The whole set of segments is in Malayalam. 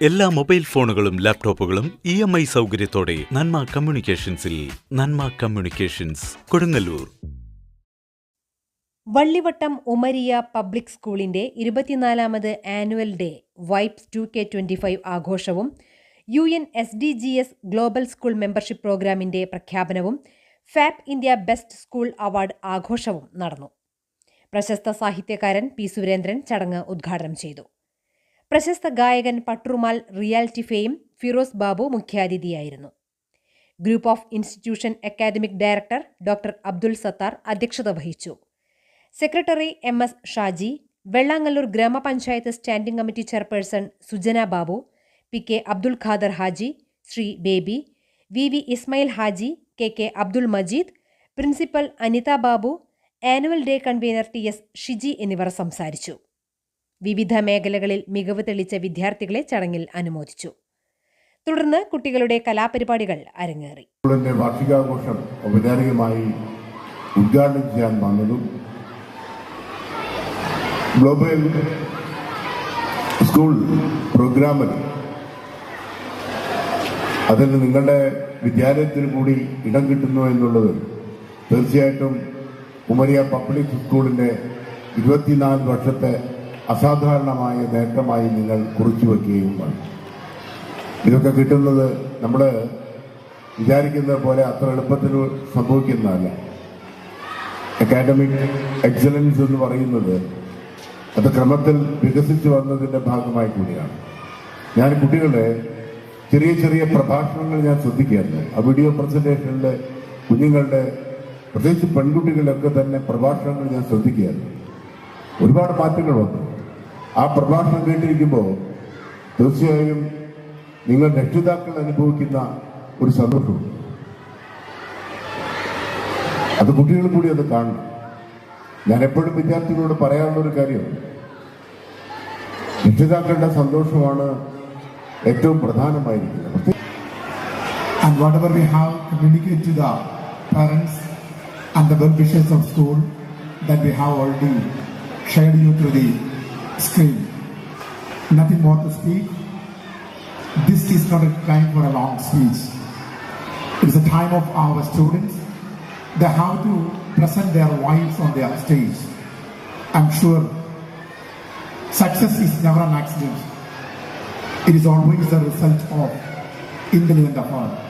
എല്ലാ മൊബൈൽ ഫോണുകളും ലാപ്ടോപ്പുകളും ഇ എം ഐ സൗകര്യത്തോടെ നന്മ കമ്മ്യൂണിക്കേഷൻസിൽ നന്മ കമ്മ്യൂണിക്കേഷൻസ് കൊടുങ്ങല്ലൂർ. വള്ളിവട്ടം ഉമരിയ പബ്ലിക് സ്കൂളിന്റെ ഇരുപത്തിനാലാമത് annual day vibes two K twenty five ആഘോഷവും U N S D G S global school membership പ്രോഗ്രാമിന്റെ പ്രഖ്യാപനവും ഫാപ് ഇന്ത്യ ബെസ്റ്റ് സ്കൂൾ അവാർഡ് ആഘോഷവും നടന്നു. പ്രശസ്ത സാഹിത്യകാരൻ പി സുരേന്ദ്രൻ ചടങ്ങ് ഉദ്ഘാടനം ചെയ്തു. പ്രശസ്ത ഗായകൻ പട്രുമാൽ reality fame Firoz Babu മുഖ്യാതിഥിയായിരുന്നു. Group of institution academic director doctor Abdul Sathar അധ്യക്ഷത വഹിച്ചു. Secretary M S Shaji Vellangallur ഗ്രാമപഞ്ചായത്ത് standing committee chairperson Sujana Babu P K Abdul Khader Haji Shri Baby V V Ismail Haji K K Abdul Majeed principal Anitha Babu annual day convener T S Shiji എന്നിവർ സംസാരിച്ചു. വിവിധ മേഖലകളിൽ മികവ് തെളിച്ച വിദ്യാർത്ഥികളെ ചടങ്ങിൽ അനുമോദിച്ചു. തുടർന്ന് കുട്ടികളുടെ കലാപരിപാടികൾ അരങ്ങേറി. വാർഷികാഘോഷം ഔപചാരികമായി ഉദ്ഘാടനം ചെയ്യാൻ വന്നതും ഗ്ലോബൽ സ്കൂൾ പ്രോഗ്രാമിൽ അതിൽ നിങ്ങളുടെ വിദ്യാലയത്തിന് കൂടി ഇടം കിട്ടുന്നു എന്നുള്ളത് തീർച്ചയായിട്ടും ഉമരിയ പബ്ലിക് സ്കൂളിന്റെ ഇരുപത്തിനാല് വർഷത്തെ അസാധാരണമായ നേട്ടമായി നിങ്ങൾ കുറിച്ചു വയ്ക്കുകയും വേണം. ഇതൊക്കെ കിട്ടുന്നത് നമ്മൾ വിചാരിക്കുന്നത് പോലെ അത്ര എളുപ്പത്തിൽ സംഭവിക്കുന്നതല്ല. അക്കാഡമിക് എക്സലൻസ് എന്ന് പറയുന്നത് അത് ക്രമത്തിൽ വികസിച്ചു വന്നതിന്റെ ഭാഗമായി കൂടിയാണ്. ഞാൻ കുട്ടികളെ ചെറിയ ചെറിയ പ്രഭാഷണങ്ങൾ ഞാൻ ശ്രദ്ധിക്കുകയായിരുന്നു ആ വീഡിയോ പ്രസന്റേഷനിലെ കുഞ്ഞുങ്ങളുടെ പ്രത്യേകിച്ച് പെൺകുട്ടികളുടെയൊക്കെ തന്നെ പ്രഭാഷണങ്ങൾ ഞാൻ ശ്രദ്ധിക്കുകയായിരുന്നു ഒരുപാട് മാറ്റങ്ങൾ വന്നു. ആ പ്രഭാഷണം കേട്ടിരിക്കുമ്പോൾ തീർച്ചയായും നിങ്ങൾ രക്ഷിതാക്കൾ അനുഭവിക്കുന്ന ഒരു സന്തോഷം. അത് കുട്ടികളും കൂടി അത് കാണണം. ഞാൻ എപ്പോഴും വിദ്യാർത്ഥികളോട് പറയാനുള്ള ഒരു കാര്യം. രക്ഷിതാക്കളുടെ സന്തോഷമാണ് ഏറ്റവും പ്രധാനമായിരിക്കുന്നത്. and whatever we have communicate to the parents and the well wishers of school that we have already shared you through the screen. Nothing more to speak. This is not a time for a long speech. It is a time of our students. They have to present their voice on their stage. I'm sure success is never an accident. It is always the result of intelligent effort.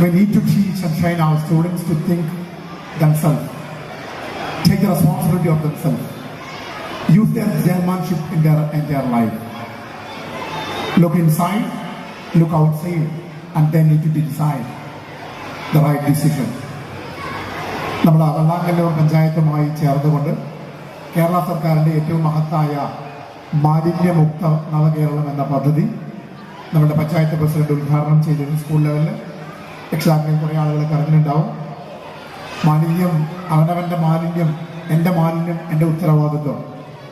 We need to teach and train our students to think themselves, take the responsibility of themselves, use their chairmanship in their entire life. Look inside, look outside, and then need to decide the right decision. നമ്മൾ വെള്ളാങ്കല്ലൂർ പഞ്ചായത്തുമായി ചേർന്നുകൊണ്ട് കേരള സർക്കാരിന്റെ ഏറ്റവും മഹത്തായ മാലിന്യമുക്ത നവകേരളം എന്ന പദ്ധതി നമ്മുടെ പഞ്ചായത്ത് പ്രസിഡന്റ് ഉദ്ഘാടനം ചെയ്തിരുന്നു സ്കൂൾ ലെവലിൽ രക്ഷിതാക്കളിൽ കുറേ ആളുകളൊക്കെ അറിഞ്ഞിട്ടുണ്ടാവും മാലിന്യം അവനവന്റെ മാലിന്യം എന്റെ മാലിന്യം എന്റെ ഉത്തരവാദിത്വം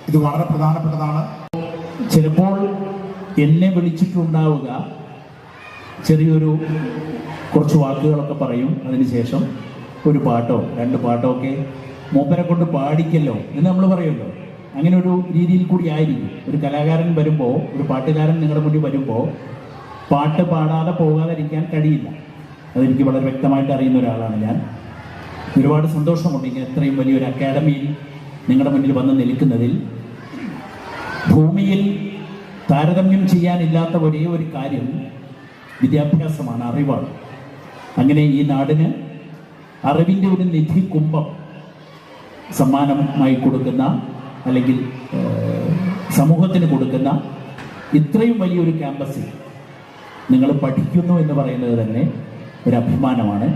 ഇത് വളരെ പ്രധാനപ്പെട്ടതാണ്. ചിലപ്പോൾ എന്നെ വിളിച്ചിട്ടുണ്ടാവുക. ചെറിയൊരു കുറച്ച് വാക്കുകളൊക്കെ പറയും അതിനുശേഷം ഒരു പാട്ടോ രണ്ട് പാട്ടോ ഒക്കെ മൂപ്പരെ കൊണ്ട് പാടിക്കല്ലോ എന്ന് നമ്മൾ പറയുമല്ലോ. അങ്ങനെ ഒരു രീതിയിൽ കൂടി ആയിരിക്കും. ഒരു കലാകാരൻ വരുമ്പോൾ ഒരു പാട്ടുകാരൻ നിങ്ങളുടെ മുന്നിൽ വരുമ്പോൾ പാട്ട് പാടാതെ പോകാതിരിക്കാൻ കഴിയില്ല. അതെനിക്ക് വളരെ വ്യക്തമായിട്ട് അറിയുന്ന ഒരാളാണ് ഞാൻ. ഒരുപാട് സന്തോഷമുണ്ട് ഇങ്ങനെ എത്രയും വലിയൊരു അക്കാഡമിയിൽ നിങ്ങളുടെ മുന്നിൽ വന്ന് നിൽക്കുന്നതിൽ. ഭൂമിയിൽ താരതമ്യം ചെയ്യാനില്ലാത്ത ഒരേ ഒരു കാര്യം വിദ്യാഭ്യാസമാണ് അറിവാണ്. അങ്ങനെ ഈ നാടിന് അറിവിന്റെ ഒരു നിധി കുംഭം സമ്മാനമായി കൊടുക്കുന്ന അല്ലെങ്കിൽ സമൂഹത്തിന് കൊടുക്കുന്ന ഇത്രയും വലിയൊരു ക്യാമ്പസിൽ നിങ്ങൾ പഠിക്കുന്നു എന്ന് പറയുന്നത് തന്നെ ഒരു അഭിമാനമാണ്.